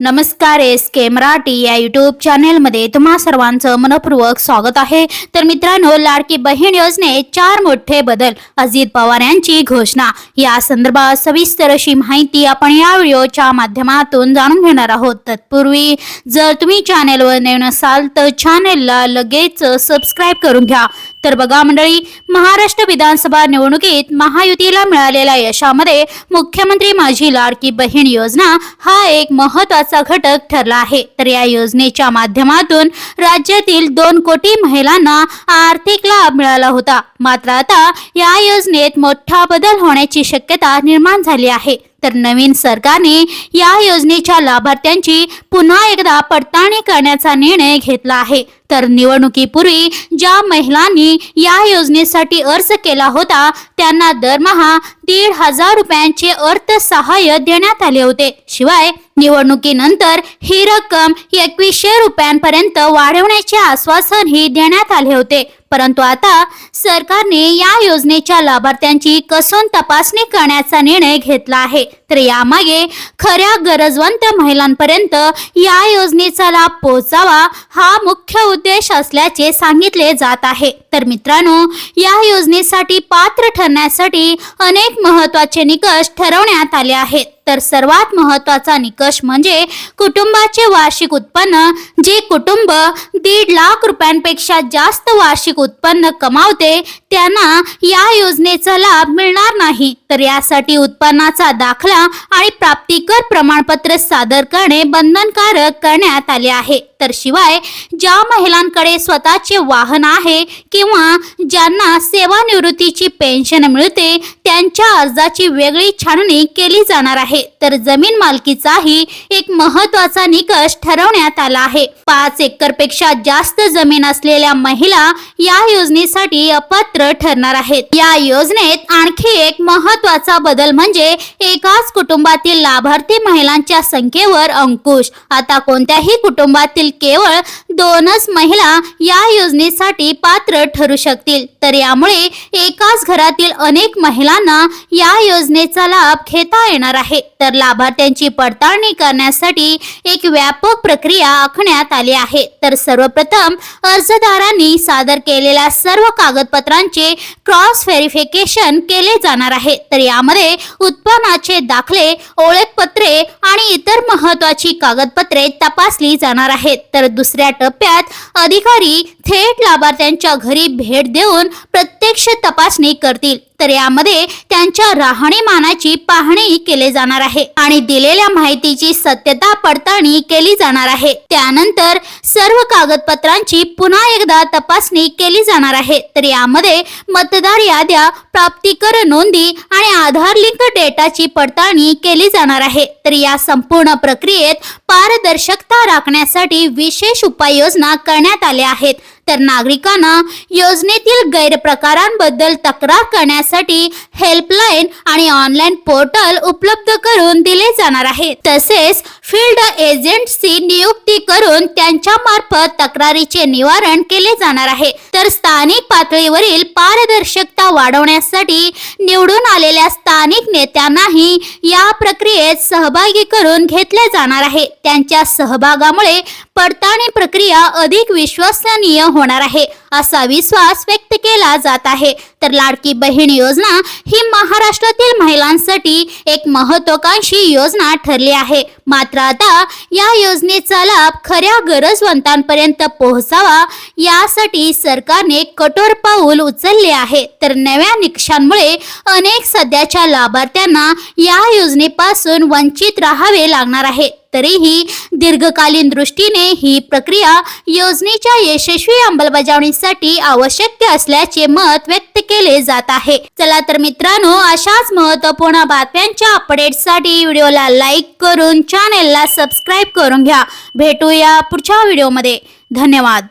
नमस्कार एस के मराठी या युट्यूब चॅनेलमध्ये तुम्हा सर्वांचं मनपूर्वक स्वागत आहे. तर मित्रांनो लाडकी बहीण योजनेत चार मोठे बदल अजित पवार यांची घोषणा. या संदर्भात सविस्तर अशी माहिती आपण या व्हिडिओच्या माध्यमातून जाणून घेणार आहोत. तत्पूर्वी जर तुम्ही चॅनेलवर नवीन असाल तर चॅनेलला लगेच सबस्क्राईब करून घ्या. तर बघा मंडळी महाराष्ट्र विधानसभा निवडणुकीत महायुतीला मिळालेल्या यशामध्ये मुख्यमंत्री माझी लाडकी बहीण योजना हा एक महत्त्वाचा घटक ठरला आहे. तर या योजनेच्या माध्यमातून राज्यातील दोन कोटी महिलांना आर्थिक लाभ मिळाला होता. मात्र आता या योजनेत मोठा बदल होण्याची शक्यता निर्माण झाली आहे. तर नवीन सरकारने या योजनेच्या लाभार्थ्यांची पुन्हा एकदा पडताळणी करण्याचा निर्णय घेतला आहे. तर निवडणुकीपूर्वी ज्या महिलांनी या योजनेसाठी अर्ज केला होता त्यांना दरमहा दीड हजार रुपयांचे अर्थसहाय्य देण्यात आले होते. शिवाय निवडणुकीनंतर ही रक्कम एकवीसशे रुपयांपर्यंत वाढवण्याचे आश्वासनही देण्यात आले होते. परंतु आता सरकारने या योजनेच्या लाभार्थ्यांची कसून तपासणी करण्याचा निर्णय घेतला आहे. तर यामागे खऱ्या गरजवंत महिलांपर्यंत या योजनेचा लाभ पोहोचावा हा मुख्य उद्देश असल्याचे सांगितले जात आहे. तर मित्रांनो या योजनेसाठी पात्र ठरण्यासाठी अनेक महत्त्वाचे निकष ठरवण्यात आले आहेत. तर सर्वात महत्त्वाचा निकष म्हणजे कुटुंबाचे वार्षिक उत्पन्न जे कुटुंब दीड लाख रुपयांपेक्षा जास्त वार्षिक उत्पन्न कमावते त्यांना या योजनेचा लाभ मिळणार नाही. तर यासाठी उत्पन्नाचा दाखला आणि प्राप्तिकर प्रमाणपत्र सादर करणे बंधनकारक करण्यात आले आहे. तर शिवाय ज्या महिलांकडे स्वतःचे वाहन आहे किंवा ज्यांना सेवानिवृत्तीची पेन्शन मिळते त्यांच्या अर्जाची वेगळी छाननी केली जाणार आहे. तर जमीन मालकीचाही एक महत्त्वाचा निकष ठरवण्यात आला आहे. पाच एकरपेक्षा जास्त जमीन असलेल्या महिला या योजनेसाठी अपात्र ठरणार आहेत. या योजनेत आणखी एक महत्त्वाचा बदल म्हणजे एकाच कुटुंबातील लाभार्थी महिलांच्या संख्येवर अंकुश. आता कोणत्याही कुटुंबातील केवळ दोनच महिला या योजनेसाठी पात्र ठरू शकतील. तर यामुळे एकाच घरातील अनेक महिलांना या योजनेचा लाभ घेता येणार आहे. तर लाभार्थ्यांची पडताळणी करण्यासाठी एक व्यापक प्रक्रिया आखण्यात आली आहे. तर सर्वप्रथम अर्जदारांनी सादर केलेल्या सर्व कागदपत्रांचे क्रॉस व्हेरिफिकेशन केले जाणार आहे. तर यामध्ये उत्पन्नाचे दाखले ओळखपत्रे आणि इतर महत्वाची कागदपत्रे तपासली जाणार आहेत. तर दुसऱ्या टप्प्यात अधिकारी थेट लाभार्थ्यांच्या घरी भेट देऊन प्रत्यक्ष तपासणी करतील. तर यामध्ये त्यांच्या राहणीमानाची पाहणी केली जाणार आहे आणि दिलेल्या माहितीची सत्यता पडताळणी केली जाणार आहे. त्यानंतर सर्व कागदपत्रांची पुन्हा एकदा तपासणी केली जाणार आहे. तर यामध्ये मतदार याद्या प्राप्तिकर नोंदी आणि आधार लिंक डेटाची पडताळणी केली जाणार आहे. तर या संपूर्ण प्रक्रियेत पारदर्शकता राखण्यासाठी विशेष उपाययोजना करण्यात आल्या आहेत. तर नागरिकांना योजनेतील गैरप्रकारांबद्दल तक्रार करण्यासाठी हेल्पलाईन आणि ऑनलाईन पोर्टल उपलब्ध करून दिले जाणार आहे. तसेच फील्ड एजंटची नियुक्ती करून त्यांच्या मार्फत तक्रारीचे निवारण केले जाणार आहे. तर स्थानिक पातळीवरील पारदर्शकता वाढवण्यासाठी निवडून आलेल्या स्थानिक नेत्यांनाही या प्रक्रियेत सहभागी करून घेतले जाणार आहे. त्यांच्या सहभागामुळे पडताळणी प्रक्रिया अधिक विश्वसनीय होणार आहे असा विश्वास व्यक्त केला जात आहे. तर लाडकी बहीण योजना ही महाराष्ट्रातील महिलांसाठी एक महत्वाकांक्षी योजना ठरली आहे. मात्र आता या योजनेचा लाभ खऱ्या गरजवंतांपर्यंत पोहोचावा यासाठी सरकार सरकारने कठोर पाऊल उचलले आहे. तर नव्या निकषांमुळे अनेक सध्याच्या लाभार्थ्यांना या योजनेपासून वंचित राहावे लागणार आहे. तरीही दीर्घकालीन दृष्टीने ही प्रक्रिया योजनेच्या यशस्वी अंमलबजावणीसाठी आवश्यक असल्याचे मत व्यक्त केले जात आहे. चला तर मित्रांनो अशाच महत्त्वपूर्ण बातम्यांच्या अपडेटसाठी व्हिडिओला लाईक करून चॅनेलला सबस्क्राईब करून घ्या. भेटूया पुढच्या व्हिडिओमध्ये. धन्यवाद.